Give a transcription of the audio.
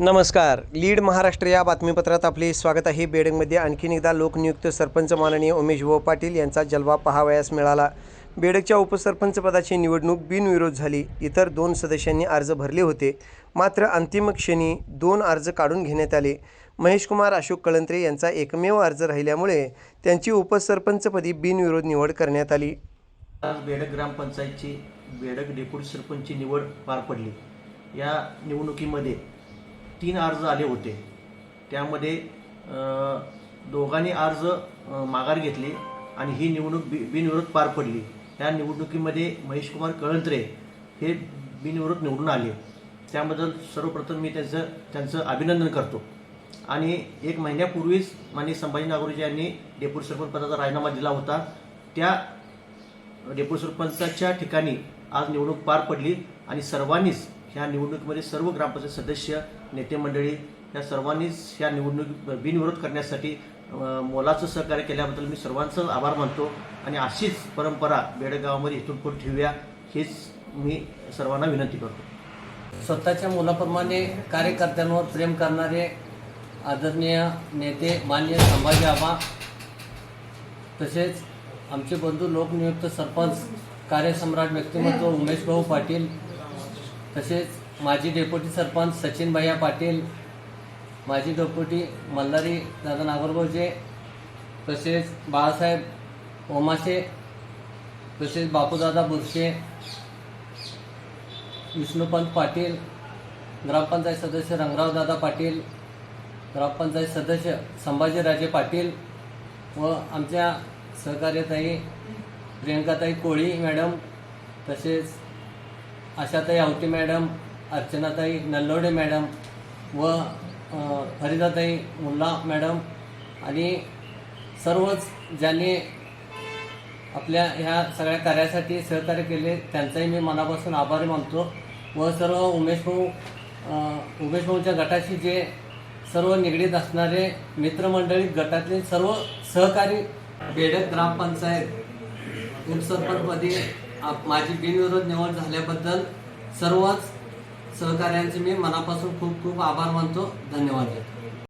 नमस्कार. लीड महाराष्ट्र या बातमीपत्रात आपले स्वागत आहे. बेडंगमध्ये आणखीन एकदा लोकनियुक्त सरपंच माननीय उमेश भाऊ पाटील यांचा जलवा पहावयास मिळाला. बेडकच्या उपसरपंच पदाची निवडणूक बिनविरोध झाली. इतर दोन सदस्यांनी अर्ज भरले होते. मात्र अंतिम क्षणी दोन अर्ज काढून घेण्यात आले. महेशकुमार अशोक कळंत्रे यांचा एकमेव अर्ज राहिल्यामुळे त्यांची उपसरपंचपदी बिनविरोध निवड करण्यात आली. आज बेडक ग्रामपंचायतची बेडक डेप्युटी सरपंचची निवड पार पडली. या निवडणुकीमध्ये तीन अर्ज आले होते. त्यामध्ये दोघांनी अर्ज माघार घेतले आणि ही निवडणूक बि बिनविरोध पार पडली. या निवडणुकीमध्ये महेशकुमार कळंत्रे हे बिनविरोध निवडून आले. त्याबद्दल सर्वप्रथम मी त्यांचं त्यांचं अभिनंदन करतो. आणि एक महिन्यापूर्वीच माननीय संभाजी नागोरीजी यांनी डेप्युटी सरपंच पदाचा राजीनामा दिला होता. त्या डेप्युटी सरपंचाच्या ठिकाणी आज निवडणूक पार पडली आणि सर्वांनीच ह्या निवडणुकीमध्ये सर्व ग्रामपंचायत सदस्य नेते मंडळी या सर्वांनीच ह्या निवडणूक बिनविरोध करण्यासाठी मोलाचं सहकार्य केल्याबद्दल मी सर्वांचं आभार मानतो. आणि अशीच परंपरा बेडगावामध्ये इथून पुढे ठेवूया हेच मी सर्वांना विनंती करतो. स्वतःच्या मुलाप्रमाणे कार्यकर्त्यांवर प्रेम करणारे आदरणीय नेते मान्य संभाजी आबा तसेच आमचे बंधू लोकनियुक्त सरपंच कार्यसम्राट व्यक्तिमत्व उमेश भाऊ पाटील तसेच माजी डेप्युटी सरपंच सचिन भैया पाटील माजी डेप्युटी मल्हारी दादा नागरगोजे तसेच बाळासाहेब ओमाशे तसेच बापूदादा बुरशे विष्णुपंत पाटील ग्रामपंचायत सदस्य रंगरावदादा पाटील ग्रामपंचायत सदस्य संभाजीराजे पाटील व आमच्या सहकार्यताई प्रियंकाताई कोळी मॅडम तसेच आशाताई आवती मॅडम अर्चनाताई नल्लोडे मॅडम व फरिदाताई मुल्ला मॅडम आणि सर्वच ज्यांनी आपल्या ह्या सगळ्या कार्यासाठी सहकार्य केले त्यांचाही मी मनापासून आभार मानतो व सर्व उमेश भाऊ उमेश भाऊच्या गटाशी जे सर्व निगडीत असणारे मित्रमंडळी गटातले सर्व सहकारी बेडक ग्रामपंचायत उपसरपंचपदी माझी बिनविरोध निवड झाल्याबद्दल सर्वच सहकार्यांचे मी मनापासून खूप खूप आभार मानतो. धन्यवाद. देतो